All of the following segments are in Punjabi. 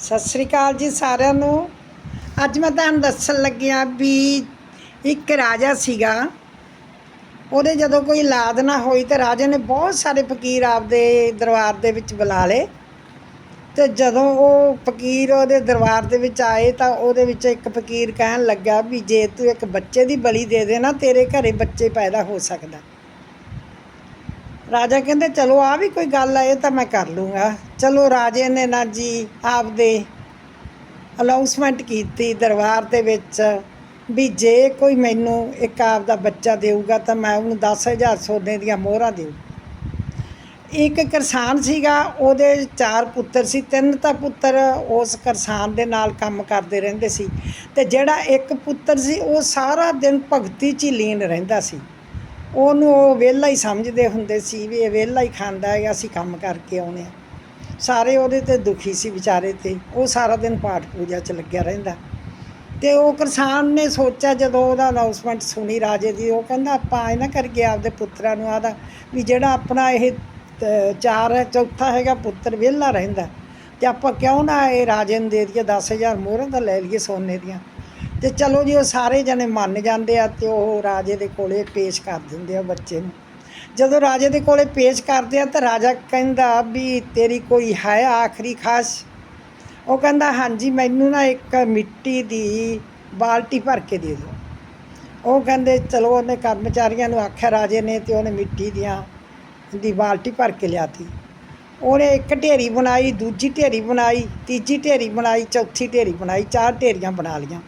ਸਤਿ ਸ੍ਰੀ ਅਕਾਲ ਜੀ ਸਾਰਿਆਂ ਨੂੰ। ਅੱਜ ਮੈਂ ਤੁਹਾਨੂੰ ਦੱਸਣ ਲੱਗਿਆ ਵੀ ਇੱਕ ਰਾਜਾ ਸੀਗਾ। ਉਹਦੇ ਜਦੋਂ ਕੋਈ ਔਲਾਦ ਨਾ ਹੋਈ ਤੇ ਰਾਜੇ ਨੇ ਬਹੁਤ ਸਾਰੇ ਫਕੀਰ ਆਪਦੇ ਦਰਬਾਰ ਦੇ ਵਿੱਚ ਬੁਲਾ ਲਏ। ਤੇ ਜਦੋਂ ਉਹ ਫਕੀਰ ਉਹਦੇ ਦਰਬਾਰ ਦੇ ਵਿੱਚ ਆਏ ਤਾਂ ਉਹਦੇ ਵਿੱਚ ਇੱਕ ਫਕੀਰ ਕਹਿਣ ਲੱਗਾ ਵੀ ਜੇ ਤੂੰ ਇੱਕ ਬੱਚੇ ਦੀ ਬਲੀ ਦੇ ਦੇ ਨਾ, ਤੇਰੇ ਘਰੇ ਬੱਚੇ ਪੈਦਾ ਹੋ ਸਕਦਾ। ਰਾਜਾ ਕਹਿੰਦੇ, ਚਲੋ ਆ ਵੀ ਕੋਈ ਗੱਲ ਆ, ਇਹ ਤਾਂ ਮੈਂ ਕਰ ਲੂੰਗਾ। ਚਲੋ, ਰਾਜੇ ਨੇ ਨਾ ਜੀ, ਆਪਦੇ ਅਨਾਉਂਸਮੈਂਟ ਕੀਤੀ ਦਰਬਾਰ ਦੇ ਵਿੱਚ ਵੀ ਜੇ ਕੋਈ ਮੈਨੂੰ ਇੱਕ ਆਪ ਦਾ ਬੱਚਾ ਦੇਊਗਾ, ਤਾਂ ਮੈਂ ਉਹਨੂੰ 10000 ਸੋਨੇ ਦੀਆਂ ਮੋਹਰਾਂ ਦੇਊ। ਇੱਕ ਕਿਸਾਨ ਸੀਗਾ, ਉਹਦੇ ਚਾਰ ਪੁੱਤਰ ਸੀ, ਤਿੰਨ ਤਾਂ ਪੁੱਤਰ ਉਸ ਕਿਸਾਨ ਦੇ ਨਾਲ ਕੰਮ ਕਰਦੇ ਰਹਿੰਦੇ ਸੀ ਤੇ ਜਿਹੜਾ ਇੱਕ ਪੁੱਤਰ ਸੀ, ਉਹ ਸਾਰਾ ਦਿਨ ਭਗਤੀ 'ਚ ਹੀ ਲੀਨ ਰਹਿੰਦਾ ਸੀ। ਉਹਨੂੰ ਉਹ ਵਿਹਲਾ ਹੀ ਸਮਝਦੇ ਹੁੰਦੇ ਸੀ ਵੀ ਇਹ ਵਿਹਲਾ ਹੀ ਖਾਂਦਾ ਹੈ, ਅਸੀਂ ਕੰਮ ਕਰਕੇ ਆਉਣੇ ਆ ਸਾਰੇ ਉਹਦੇ ਤੇ ਦੁਖੀ ਸੀ ਵਿਚਾਰੇ ਤੇ। ਉਹ ਸਾਰਾ ਦਿਨ ਪਾਠ ਪੂਜਾ 'ਚ ਲੱਗਿਆ ਰਹਿੰਦਾ। ਤੇ ਉਹ ਕਿਸਾਨ ਨੇ ਸੋਚਿਆ, ਜਦੋਂ ਉਹਦਾ ਅਨਾਉਂਸਮੈਂਟ ਸੁਣੀ ਰਾਜੇ ਦੀ, ਉਹ ਕਹਿੰਦਾ, ਆਪਾਂ ਇਹ ਨਾ ਕਰਕੇ ਆਪਦੇ ਪੁੱਤਰਾਂ ਨੂੰ ਆਦਾ ਵੀ ਜਿਹੜਾ ਆਪਣਾ ਇਹ ਤ- ਚਾਰ ਹੈ, ਚੌਥਾ ਹੈਗਾ ਪੁੱਤਰ ਵਿਹਲਾ ਰਹਿੰਦਾ। ਤੇ ਆਪਾਂ ਕਿਉਂ ਨਾ ਇਹ ਰਾਜੇ ਨੂੰ ਦੇ ਦਈਏ 10000 ਮੋਹਰਾਂ ਦਾ ਲੈ ਲਈਏ ਸੋਨੇ ਦੀਆਂ। ਤੇ ਚਲੋ ਜੀ, ਉਹ ਸਾਰੇ ਜਣੇ ਮੰਨ ਜਾਂਦੇ ਆ ਤੇ ਉਹ ਰਾਜੇ ਦੇ ਕੋਲੇ ਪੇਸ਼ ਕਰ ਦਿੰਦੇ ਆ ਬੱਚੇ ਨੂੰ। ਜਦੋਂ ਰਾਜੇ ਦੇ ਕੋਲੇ ਪੇਸ਼ ਕਰਦੇ ਆ ਤਾਂ ਰਾਜਾ ਕਹਿੰਦਾ ਵੀ ਤੇਰੀ ਕੋਈ ਹੈ ਆਖਰੀ ਖਾਸ? ਉਹ ਕਹਿੰਦਾ, ਹਾਂਜੀ, ਮੈਨੂੰ ਨਾ ਇੱਕ ਮਿੱਟੀ ਦੀ ਬਾਲਟੀ ਭਰ ਕੇ ਦੇ ਦਿਓ। ਉਹ ਕਹਿੰਦੇ, ਚਲੋ, ਉਹਨੇ ਕਰਮਚਾਰੀਆਂ ਨੂੰ ਆਖਿਆ, ਰਾਜੇ ਨੇ ਤੇ ਉਹਨੇ ਮਿੱਟੀ ਦੀਆਂ ਦੀ ਬਾਲਟੀ ਭਰ ਕੇ ਲਿਆਤੀ। ਉਹਨੇ ਇੱਕ ਢੇਰੀ ਬਣਾਈ, ਦੂਜੀ ਢੇਰੀ ਬਣਾਈ, ਤੀਜੀ ਢੇਰੀ ਬਣਾਈ, ਚੌਥੀ ਢੇਰੀ ਬਣਾਈ, ਚਾਰ ਢੇਰੀਆਂ ਬਣਾ ਲੀਆਂ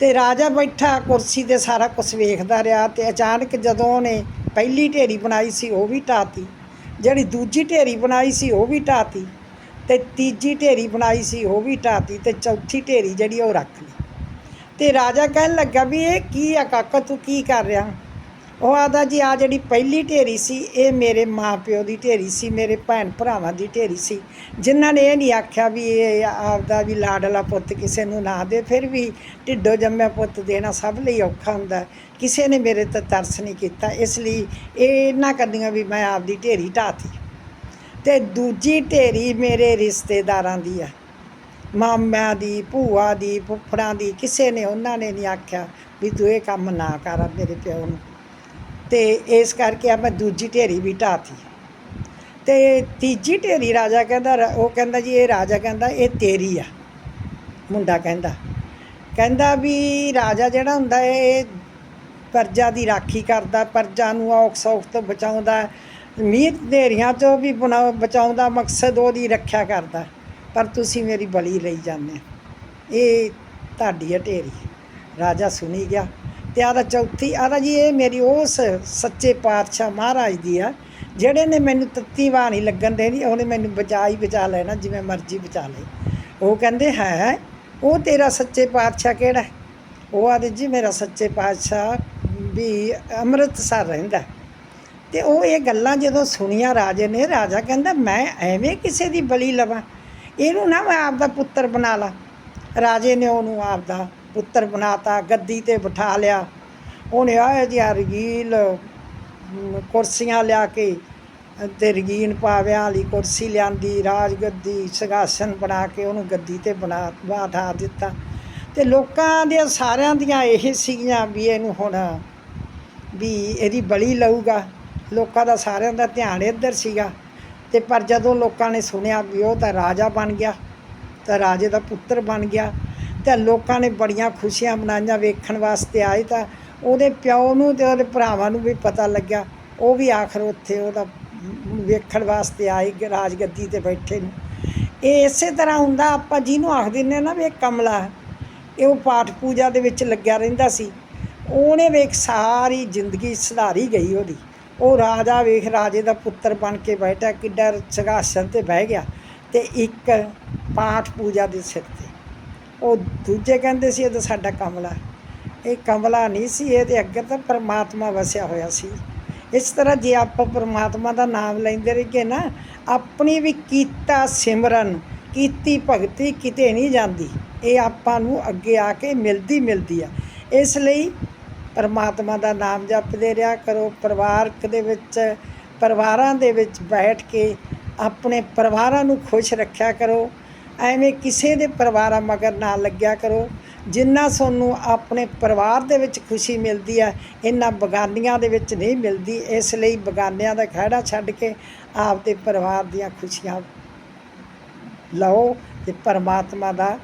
ਤੇ ਰਾਜਾ ਬੈਠਾ, ਕੁਰਸੀ ਤੇ ਸਾਰਾ ਕੁਝ ਵੇਖਦਾ ਰਿਹਾ ਤੇ ਅਚਾਨਕ ਜਦੋਂ ਉਹਨੇ ਪਹਿਲੀ ਢੇਰੀ ਬਣਾਈ ਸੀ, ਉਹ ਵੀ ਢਾਤੀ। ਜਿਹੜੀ ਦੂਜੀ ਢੇਰੀ ਬਣਾਈ ਸੀ, ਉਹ ਵੀ ਢਾਤੀ। ਤੇ ਤੀਜੀ ਢੇਰੀ ਬਣਾਈ ਸੀ, ਉਹ ਵੀ ਢਾਤੀ ਤੇ ਚੌਥੀ ਢੇਰੀ ਜਿਹੜੀ ਉਹ ਰੱਖ ਲਈ। ਤੇ ਰਾਜਾ ਕਹਿਣ ਲੱਗਾ ਵੀ ਇਹ ਕੀ ਆ ਕਾਕਾ, ਤੂੰ ਕੀ ਕਰ ਰਿਹਾ? ਉਹ ਆਦਾ ਜੀ ਆ ਜਿਹੜੀ ਪਹਿਲੀ ਢੇਰੀ ਸੀ, ਇਹ ਮੇਰੇ ਮਾਪਿਓ ਦੀ ਢੇਰੀ ਸੀ, ਮੇਰੇ ਭੈਣ ਭਰਾਵਾਂ ਦੀ ਢੇਰੀ ਸੀ। ਜਿਨ੍ਹਾਂ ਨੇ ਇਹ ਨਹੀਂ ਆਖਿਆ ਵੀ ਇਹ ਆਪਦਾ ਵੀ ਲਾਡਲਾ ਪੁੱਤ ਕਿਸੇ ਨੂੰ ਨਾ ਦੇ, ਫਿਰ ਵੀ ਢਿੱਡੋ ਜੰਮਿਆ ਪੁੱਤ ਦੇਣਾ ਸਭ ਲਈ ਔਖਾ ਹੁੰਦਾ। ਕਿਸੇ ਨੇ ਮੇਰੇ ਤੇ ਤਰਸ ਨਹੀਂ ਕੀਤਾ। ਇਸ ਲਈ ਇਹ ਨਾ ਕਰਦੀਆਂ ਵੀ ਮੈਂ ਆਪਦੀ ਢੇਰੀ ਢਾਤੀ। ਤੇ ਦੂਜੀ ਢੇਰੀ ਮੇਰੇ ਰਿਸ਼ਤੇਦਾਰਾਂ ਦੀ ਆ। ਮਾਮਿਆਂ ਦੀ, ਭੂਆ ਦੀ, ਫੁੱਫੜਾਂ ਦੀ, ਕਿਸੇ ਨੇ ਉਹਨਾਂ ਨੇ ਨਹੀਂ ਆਖਿਆ ਵੀ ਤੂੰ ਇਹ ਕੰਮ ਨਾ ਕਰ ਮੇਰੇ ਪਿਓ ਨੂੰ। ਤੇ ਇਸ ਕਰਕੇ ਆ ਮੈਂ ਦੂਜੀ ਢੇਰੀ ਵੀ ਢਾਤੀ। ਤੇ ਤੀਜੀ ਢੇਰੀ ਰਾਜਾ ਕਹਿੰਦਾ, ਉਹ ਕਹਿੰਦਾ ਜੀ, ਇਹ ਰਾਜਾ ਕਹਿੰਦਾ, ਇਹ ਤੇਰੀ ਆ। ਮੁੰਡਾ ਕਹਿੰਦਾ। ਕਹਿੰਦਾ ਵੀ ਰਾਜਾ ਜਿਹੜਾ ਹੁੰਦਾ, ਇਹ ਪਰਜਾ ਦੀ ਰਾਖੀ ਕਰਦਾ, ਪਰਜਾ ਨੂੰ ਔਖ ਸੌਖ ਤੋਂ ਬਚਾਉਂਦਾ। ਮੀਂਹ ਹਨੇਰੀਆਂ ਚੋਂ ਵੀ ਬਣਾ- ਬਚਾਉਂਦਾ, ਮਕਸਦ ਉਹਦੀ ਰੱਖਿਆ ਕਰਦਾ। ਪਰ ਤੁਸੀਂ ਮੇਰੀ ਬਲੀ ਲਈ ਜਾਂਦੇ ਇਹ ਤੁਹਾਡੀ ਹੈ ਢੇਰੀ। ਰਾਜਾ ਸੁਣੀ ਗਿਆ। ਤੇ ਆਦਾ ਚੌਥੀ ਆਦਾ ਜੀ ਇਹ ਮੇਰੀ ਉਸ ਸੱਚੇ ਪਾਤਸ਼ਾਹ ਮਹਾਰਾਜ ਦੀ ਆ, ਜਿਹੜੇ ਨੇ ਮੈਨੂੰ ਤੱਤੀ ਵਾਹ ਨਹੀਂ ਲੱਗਣ ਦੇਣੀ, ਉਹਨੇ ਮੈਨੂੰ ਬਚਾ ਹੀ ਬਚਾ ਲੈਣਾ, ਜਿਵੇਂ ਮਰਜ਼ੀ ਬਚਾ ਲਈ ਉਹ ਕਹਿੰਦੇ, ਹੈ ਉਹ ਤੇਰਾ ਸੱਚੇ ਪਾਤਸ਼ਾਹ ਕਿਹੜਾ ਉਹ ਆਦੇ ਜੀ ਮੇਰਾ ਸੱਚੇ ਪਾਤਸ਼ਾਹ ਵੀ ਅੰਮ੍ਰਿਤਸਰ ਰਹਿੰਦਾ ਤੇ ਉਹ ਇਹ ਗੱਲਾਂ ਜਦੋਂ ਸੁਣੀਆਂ ਰਾਜੇ ਨੇ, ਰਾਜਾ ਕਹਿੰਦਾ, ਮੈਂ ਐਵੇਂ ਕਿਸੇ ਦੀ ਬਲੀ ਲਵਾਂ? ਇਹਨੂੰ ਨਾ ਮੈਂ ਆਪਦਾ ਪੁੱਤਰ ਬਣਾ ਲਾ। ਰਾਜੇ ਨੇ ਉਹਨੂੰ ਆਪਦਾ ਪੁੱਤਰ ਬਣਾਤਾ, ਗੱਦੀ ਤੇ ਬਿਠਾ ਲਿਆ। ਉਹਨੇ ਆਇਆ ਜੀ ਰਗੀਲ ਕੁਰਸੀਆਂ ਲਿਆ ਕੇ ਤੇ ਰਗੀਨ ਪਾਵਿਆਂ ਵਾਲੀ ਕੁਰਸੀ ਲਿਆਂਦੀ, ਰਾਜ ਗੱਦੀ, ਸਿੰਘਾਸਨ ਬਣਾ ਕੇ ਉਹਨੂੰ ਗੱਦੀ ਤੇ ਬਣਾ ਬਿਠਾ ਦਿੱਤਾ। ਤੇ ਲੋਕਾਂ ਦੇ ਸਾਰਿਆਂ ਦੀਆਂ ਇਹ ਸੀਗੀਆਂ ਵੀ ਇਹਨੂੰ ਹੁਣ ਵੀ ਇਹਦੀ ਬਲੀ ਲਊਗਾ। ਲੋਕਾਂ ਦਾ ਸਾਰਿਆਂ ਦਾ ਧਿਆਨ ਇੱਧਰ ਸੀਗਾ। ਤੇ ਪਰ ਜਦੋਂ ਲੋਕਾਂ ਨੇ ਸੁਣਿਆ ਵੀ ਉਹ ਤਾਂ ਰਾਜਾ ਬਣ ਗਿਆ, ਤਾਂ ਰਾਜੇ ਦਾ ਪੁੱਤਰ ਬਣ ਗਿਆ ਤੇ ਲੋਕਾਂ ਨੇ ਬੜੀਆਂ ਖੁਸ਼ੀਆਂ ਮਨਾਈਆਂ ਵੇਖਣ ਵਾਸਤੇ ਆਏ ਤਾਂ ਉਹਦੇ ਪਿਓ ਨੂੰ ਤੇ ਉਹਦੇ ਭਰਾਵਾਂ ਨੂੰ ਵੀ ਪਤਾ ਲੱਗਿਆ। ਉਹ ਵੀ ਆਖਰ ਉੱਥੇ ਉਹਦਾ ਵੇਖਣ ਵਾਸਤੇ ਆਏ ਰਾਜ ਗੱਦੀ ਤੇ ਬੈਠੇ ਨੂੰ। ਇਹ ਇਸੇ ਤਰ੍ਹਾਂ ਹੁੰਦਾ, ਆਪਾਂ ਜਿਹਨੂੰ ਆਖ ਦਿੰਦੇ ਨਾ ਵੀ ਇਹ ਕਮਲਾ ਇਹ ਉਹ ਪਾਠ ਪੂਜਾ ਦੇ ਵਿੱਚ ਲੱਗਿਆ ਰਹਿੰਦਾ ਸੀ। ਉਹਨੇ ਵੇਖ ਸਾਰੀ ਜ਼ਿੰਦਗੀ ਸੁਧਾਰੀ ਗਈ ਉਹਦੀ। ਉਹ ਰਾਜਾ ਵੇਖ ਰਾਜੇ ਦਾ ਪੁੱਤਰ ਬਣ ਕੇ ਬੈਠਾ, ਕਿੱਡਾ ਸਿੰਘਾਸਨ ਤੇ ਬਹਿ ਗਿਆ ਤੇ ਇੱਕ ਪਾਠ ਪੂਜਾ ਦੇ ਸਿਰ ਤੇ। ਉਹ ਦੂਜੇ ਕਹਿੰਦੇ ਸੀ, ਇਹ ਤਾਂ ਸਾਡਾ ਕਮਲਾ। ਇਹ ਕਮਲਾ ਨਹੀਂ ਸੀ ਇਹਦੇ ਤੇ ਅੱਗੇ ਤਾਂ ਪਰਮਾਤਮਾ ਵਸਿਆ ਹੋਇਆ ਸੀ। ਇਸ ਤਰ੍ਹਾਂ ਜੇ ਆਪਾਂ ਪਰਮਾਤਮਾ ਦਾ ਨਾਮ ਲੈਂਦੇ ਰਹੀਏ ਨਾ, ਆਪਣੀ ਵੀ ਕੀਤਾ ਸਿਮਰਨ, ਕੀਤੀ ਭਗਤੀ ਕਿਤੇ ਨਹੀਂ ਜਾਂਦੀ। ਇਹ ਆਪਾਂ ਨੂੰ ਅੱਗੇ ਆ ਕੇ ਮਿਲਦੀ ਮਿਲਦੀ ਆ। ਇਸ ਲਈ ਪਰਮਾਤਮਾ ਦਾ ਨਾਮ ਜਪਦੇ ਰਿਹਾ ਕਰੋ। ਪਰਿਵਾਰਕ ਦੇ ਵਿੱਚ, ਪਰਿਵਾਰਾਂ ਦੇ ਵਿੱਚ ਬੈਠ ਕੇ ਆਪਣੇ ਪਰਿਵਾਰਾਂ ਨੂੰ ਖੁਸ਼ ਰੱਖਿਆ ਕਰੋ। ਐਵੇਂ ਕਿਸੇ ਦੇ ਪਰਿਵਾਰਾਂ ਮਗਰ ਨਾ ਲੱਗਿਆ ਕਰੋ। ਜਿੰਨਾ ਤੁਹਾਨੂੰ ਆਪਣੇ ਪਰਿਵਾਰ ਦੇ ਵਿੱਚ ਖੁਸ਼ੀ ਮਿਲਦੀ ਹੈ ਇੰਨਾ ਬਗਾਨੀਆਂ ਦੇ ਵਿੱਚ ਨਹੀਂ ਮਿਲਦੀ। ਇਸ ਲਈ ਬਗਾਨਿਆਂ ਦਾ ਖਹਿੜਾ ਛੱਡ ਕੇ ਆਪਦੇ ਪਰਿਵਾਰ ਦੀਆਂ ਖੁਸ਼ੀਆਂ ਲਓ ਤੇ ਪਰਮਾਤਮਾ ਦਾ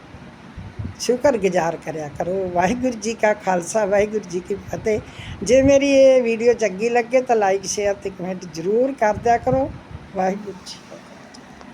ਸ਼ੁਕਰਗੁਜ਼ਾਰ ਕਰਿਆ ਕਰੋ। ਵਾਹਿਗੁਰੂ ਜੀ ਕਾ ਖਾਲਸਾ, ਵਾਹਿਗੁਰੂ ਜੀ ਕੀ ਫਤਿਹ। ਜੇ ਮੇਰੀ ਇਹ ਵੀਡੀਓ ਚੰਗੀ ਲੱਗੇ ਤਾਂ ਲਾਈਕ ਸ਼ੇਅਰ ਤੇ ਕਮੈਂਟ ਜ਼ਰੂਰ ਕਰ ਦਿਆ ਕਰੋ। ਵਾਹਿਗੁਰੂ ਜੀ